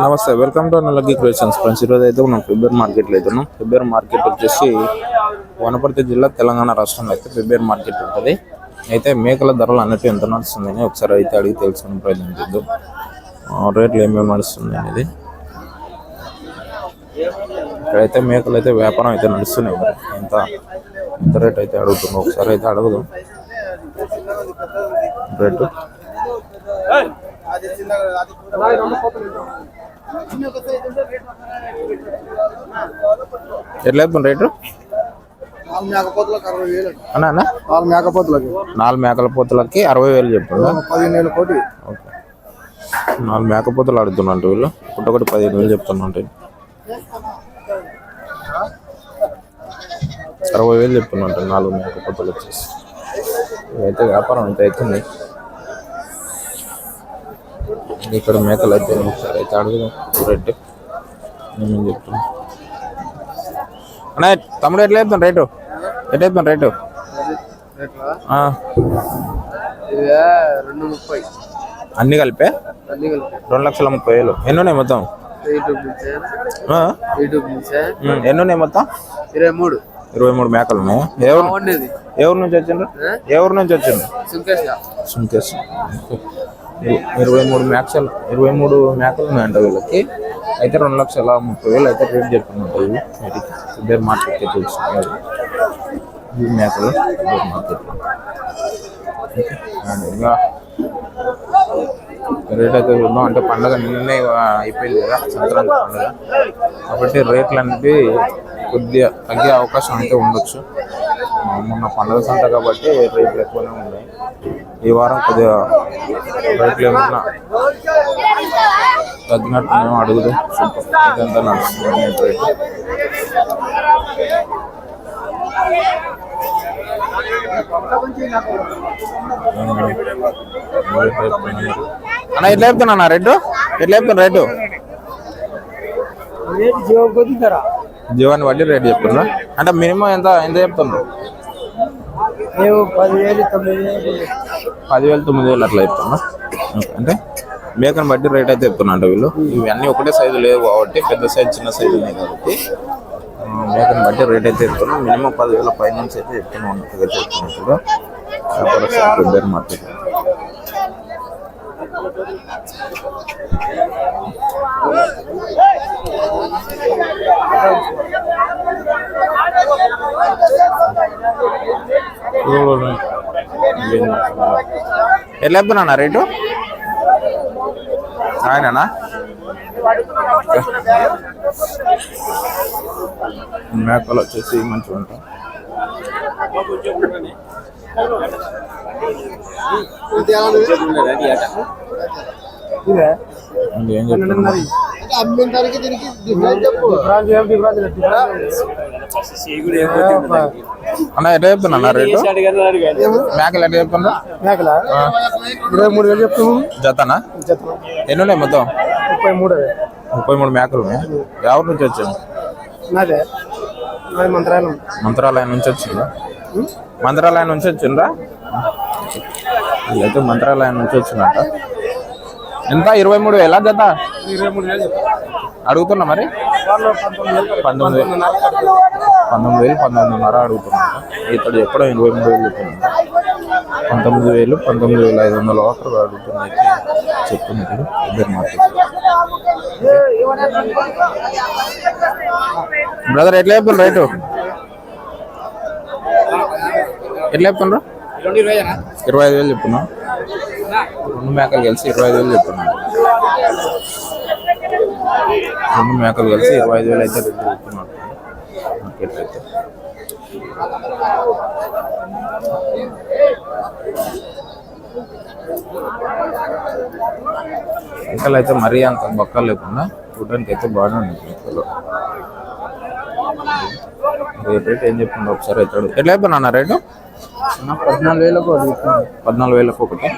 నమస్తే welcome to నల్లగి creations friends ఈరోజు అయితే మనం ఫిబ్రవరి మార్కెట్లో అయితే ఉన్నాం ఫిబ్రవరి మార్కెట్ వచ్చేసి వనపర్తి జిల్లా తెలంగాణ రాష్ట్రంలో అయితే ఫిబ్రవరి మార్కెట్ ఉంటుంది. అయితే మేకల ధరలు అన్నట్టు ఎంత నడుస్తుందని ఒకసారి అయితే అడిగి తెలుసుకునే ప్రయత్నం చేద్దాం. ఆ, రేట్లు ఏమేమి నడుస్తుంది అనేది. ఇక్కడైతే మేకలు అయితే వ్యాపారం అయితే నడుస్తున్నాయి ఎంత ఎంత రేట్ అయితే అడుగుతుందో ఒకసారి అయితే అడుగుదాం. రేటు. ఎట్లా రేటు? నాలుగు మేకపోతులకు అరవై వేలు. అన్నా అన్న? నాలుగు మేకపోతులకి. నాలుగు మేకల పోతులకి అరవై వేలు చెప్పండి. పదిహేను వేలు కోటి. ఓకే. నాలుగు మేకపోతులు ఆడుతున్నట్టు వీళ్ళు. ఒకటి పదిహేను వేలు చెప్తున్నట్టు అరవై వేలు చెప్తున్నట్టు నాలుగు మేకపోతులు వచ్చేసి. ఇవైతే వ్యాపారం అయితే అవుతుంది. ఇక్కడ మేకలు అయితే ఒకసారి అయితే అడుగుదాం. రేట్. నేను చెప్తున్నా? అన్నా తమ్ముడు ఎట్లా చెప్తాను రేటు. ఎట్లా చెప్తాను రేటు. రెండు ముప్పై. అన్ని కలిపే? రెండు లక్షల ముప్పై వేలు. ఎన్ని ఉన్నాయి మొత్తం? ఎన్ని ఉన్నాయి మొత్తం? ఇరవై మూడు. ఇరవై మూడు మేకలు ఉన్నాయి? ఏ ఊరు నుంచి వచ్చిండ్రు? ఊరు నుంచి వచ్చిండ్రు? సుంకేష్ సుంకేశ్ ఇరవై మూడు మేకలు ఇరవై మూడు మేకలు ఉన్నాయంట వీళ్ళకి. అయితే రెండు లక్షల ముప్పై వేలు అయితే రేట్ చెప్పినట్టు ఇవి వీటికి ఇద్దరు మార్కెట్కి తెలుసుకున్నారు ఈ మేకలు ఇద్దరు మార్కెట్ ఇంకా రేట్ అయితే చూద్దాం. అంటే పండగ నిన్నే అయిపోయింది కదా సంక్రాంతి పండుగ. కాబట్టి రేట్లు అనేవి కొద్దిగా తగ్గే అవకాశం అయితే ఉండొచ్చు. మొన్న పండుగ సంత కాబట్టి రేట్లు ఎక్కువనే ఉన్నాయి. ఈ వారం కొద్దిగా రేట్లు ఏమన్నా తగ్గినట్టు మేము అడుగుదాం ఇదంతా నడుస్తుంది రేట్ అన్న ఎట్లా చెప్తున్నా రేటు ఎట్లా చెప్తున్నా ధర జీవాన్ని బట్టి రేట్ చెప్తున్నా. అంటే మినిమం ఎంత ఎంత చెప్తున్నారు మేము పదివేలు తొమ్మిది వేలు పదివేలు తొమ్మిది వేలు అట్లా చెప్తున్నా. అంటే? మేకను బట్టి రేట్ అయితే చెప్తున్నా అంటే వీళ్ళు. ఇవన్నీ ఒకటే సైజు లేవు కాబట్టి పెద్ద సైజు చిన్న సైజు ఉన్నాయి కాబట్టి మేకను బట్టి రేట్ అయితే చెప్తున్నా. మినిమం పదివేల పై నుంచి అయితే చెప్తున్నా ఉన్నట్టుగా చెప్తున్నట్టుగా పెద్ద మార్కెట్ ఎట్లా చెప్తున్నా రేటు? ఆయననా? మేకలు వచ్చేసి మంచిగా ఉంటాయి. ఇదే? అంటే ఏం చెప్తున్నా అమ్మిన దానికి దీనికి డిఫరెన్స్ చెప్పు. డిఫరెన్స్ ఏం డిఫరెన్స్ అన్న ఎట్లా చెప్తున్నా రేటు? మేకలు ఎట్లా చెప్తున్నా? మేకల? ఇరవై మూడు వేలు జతనా? ఎన్ని ఉన్నాయి మొత్తం? ముప్పై మూడు ముప్పై మూడు మేకలు ఎవరి నుంచి నాదే. నాది మంత్రాలయం. మంత్రాలయం నుంచి వచ్చిందా? మంత్రాలయం నుంచి వచ్చిండ్రా? అయితే మంత్రాలయం నుంచి వచ్చిందంట ఎంత? ఇరవై మూడు వేల జత? ఇరవై మూడు వేలు అడుగుతున్నా మరి? పంతొమ్మిది వేలు పంతొమ్మిది వేలు. పంతొమ్మిది వేలు పంతొమ్మిదిన్నర అడుగుతున్నా. ఇతడు చెప్పడం ఇరవై మూడు వేలు చెప్తున్నా పంతొమ్మిది వేలు పంతొమ్మిది వేల ఐదు వందల ఒకరు అడుగుతున్నా అయితే చెప్తున్నారు ఇద్దరు మార్కెట్ బ్రదర్ ఎట్లా చెప్తున్నారు రేటు? ఎట్లా చెప్తున్నారు? ఇరవై ఐదు వేలు చెప్తున్నా. రెండు మేకలు కలిసి ఇరవై ఐదు వేలు చెప్తున్నా రెండు మేకలు కలిసి ఇరవై ఐదు వేలు అయితే రేటు చెప్తున్నారు. మార్కెట్ అయితే. మేకలు అయితే మరీ అంత బొక్కలు లేకుండా చూడడానికి అయితే బాగానే ఉంది మేకలు. రేట్ రేట్ ఏం చెప్తుండో ఒకసారి అయితే. ఎట్లా అయిపోయినా రేటు? పద్నాలుగు వేలకు పద్నాలుగు వేలకు ఒకటి.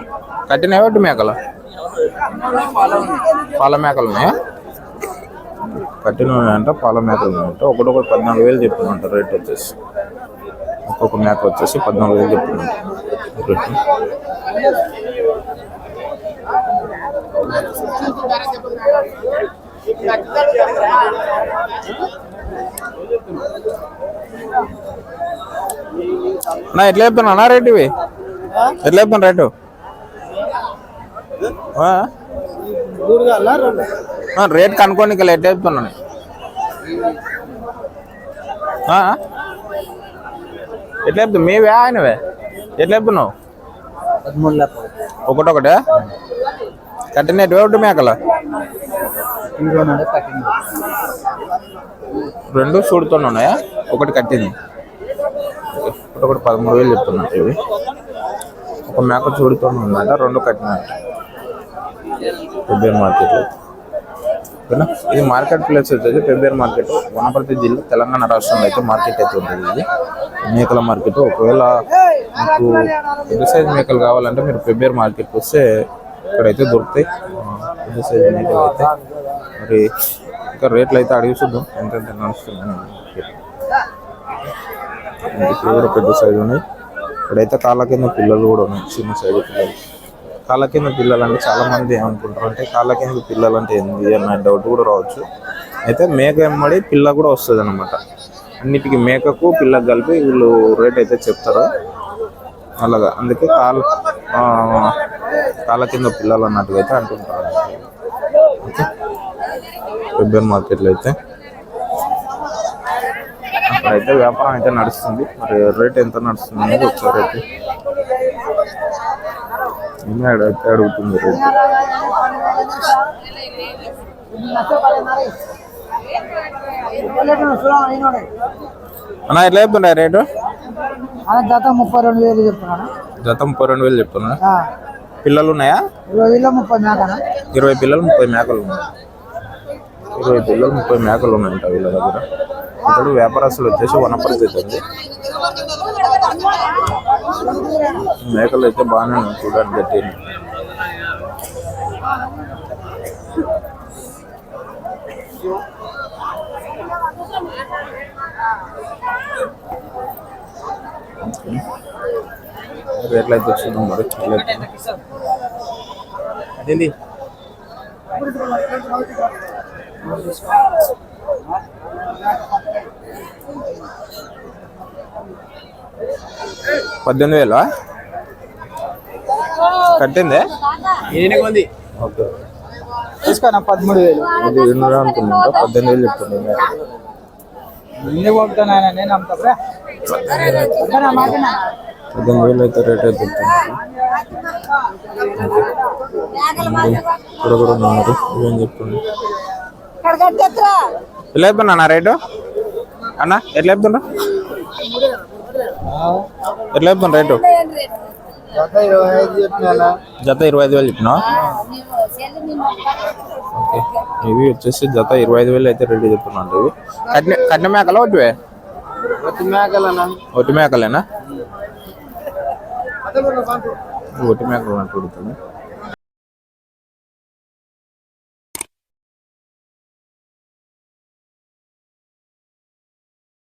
కట్టిన ఒకటి మేకలు? పాల మేకలు ఉన్నాయా? కట్టిన అంట పాల మేకలు ఉన్నాయంట ఒకటి ఒకటి పద్నాలుగు వేలు చెప్తున్నట్టు రేట్ వచ్చేసి ఒక్కొక్క మేక వచ్చేసి పద్నాలుగు వేలు రేటు నా ఎట్లా చెప్తున్నా? అన్నా రేటు ఇవి? ఎట్లా చెప్తున్నా రేటు ఆ? మూడు కావాలా రెండు ఆ, రేట్ కనుక్కోని ఇక్కడ ఎట్లా చెప్తున్నాను? ఎట్లా చెప్తావు మేవే ఆయనవే? ఎట్లా చెప్తున్నావు? ఒకటొకటే? కట్టిన ఎటు ఒకటి మేకల రెండు చూడుతూనే ఉన్నాయా? ఒకటి కట్టింది. ఒకటి ఒకటి పదమూడు వేలు చెప్తున్నా. ఇవి. ఒక మేక చూడుతూనే ఉందంట రెండు కట్టినట్టు పెబ్బేరు మార్కెట్లో ఓకేనా? ఇది మార్కెట్ ప్లేస్ వచ్చేసి పెబ్బేరు మార్కెట్ వనపర్తి జిల్లా తెలంగాణ రాష్ట్రంలో అయితే మార్కెట్ అయితే ఉంటుంది ఇది. మేకల మార్కెట్ ఒకవేళ మీకు పెద్ద సైజ్ మేకలు కావాలంటే మీరు పెబ్బేరు మార్కెట్కి వస్తే ఇక్కడైతే దొరుకుతాయి. పెద్ద సైజ్ మేకలు అయితే. మరి ఇంకా రేట్లు అయితే అడిగి చూద్దాం. ఎంతెంత నడుస్తుందని కూడా పెద్ద సైజు ఉన్నాయి. ఇక్కడైతే కాళ్ళ కింద పిల్లలు కూడా ఉన్నాయి. చిన్న సైజు పిల్లలు. కాళ్ళ కింద పిల్లలు అంటే చాలామంది ఏమనుకుంటారు అంటే కాళ్ళ కింద పిల్లలు అంటే ఏంది అన్న డౌట్ కూడా రావచ్చు. అయితే మేక ఎమ్మడి పిల్ల కూడా వస్తుంది అనమాట అన్నిటికీ మేకకు పిల్లకు కలిపి వీళ్ళు రేట్ అయితే చెప్తారు. అలాగా అందుకే కాళ్ళ కాళ్ళ కింద పిల్లలు అన్నట్టుగా అయితే అంటుంటారు. ఓకే. ఫిబ్రవరి మార్కెట్లో అయితే. అక్కడైతే వ్యాపారం అయితే నడుస్తుంది. మరి రేట్ ఎంత నడుస్తుంది అనేది ఒకసారి అయితే నేనే అడిగితే అడుగుతుంది రేట్ అన్న ఎట్లా చెప్తుండే రేటు? జత ముప్పై రెండు వేలు చెప్తున్నాను జత ముప్పై రెండు వేలు చెప్తున్నా. పిల్లలు ఉన్నాయా ఇరవై వేల ముప్పై మేకనా? ఇరవై పిల్లలు ముప్పై మేకలు ఉన్నాయి ఇరవై పిల్లలు ముప్పై మేకలు ఉన్నాయంట వీళ్ళ దగ్గర. ఇక్కడ వ్యాపారస్తులు వచ్చేసి వనపరిస్థితి ఉంది మేకలు అయితే బాగానే ఉన్నాయి చూడండి గట్టి రేట్లు అయితే చూద్దాం మరి రేట్లు. అదేంది పద్దెనిమిది వేలు? కట్టిందే? ఉంది ఓకే. తీసుకోనా పదమూడు వేలు. ఇది ఎన్ని అనుకున్నా పద్దెనిమిది వేలు చెప్తుంది నిన్నే పంపుతాను నేను అమ్ముతా పద్దెనిమిది వేలు అయితే రేట్ అయితే ఇక్కడ కూడా ఉన్నారు ఏం చెప్తుంది ఎట్లా చెప్తున్నా అన్న రేటు? అన్న ఎట్లా చెప్తుండ్రు ఎట్లా చెప్తున్నా రేటు? జత ఇరవై ఐదు వేలు చెప్పినా ఓకే. ఇవి వచ్చేసి జత ఇరవై ఐదు వేలు అయితే రెడీ చెప్తున్నాను ఇవి. కట్న కట్న మేకలా ఒకటివే ఒట్టి మేకలేనా? ఒట్టి మేకలు అన్నట్టు ఉడుతుంది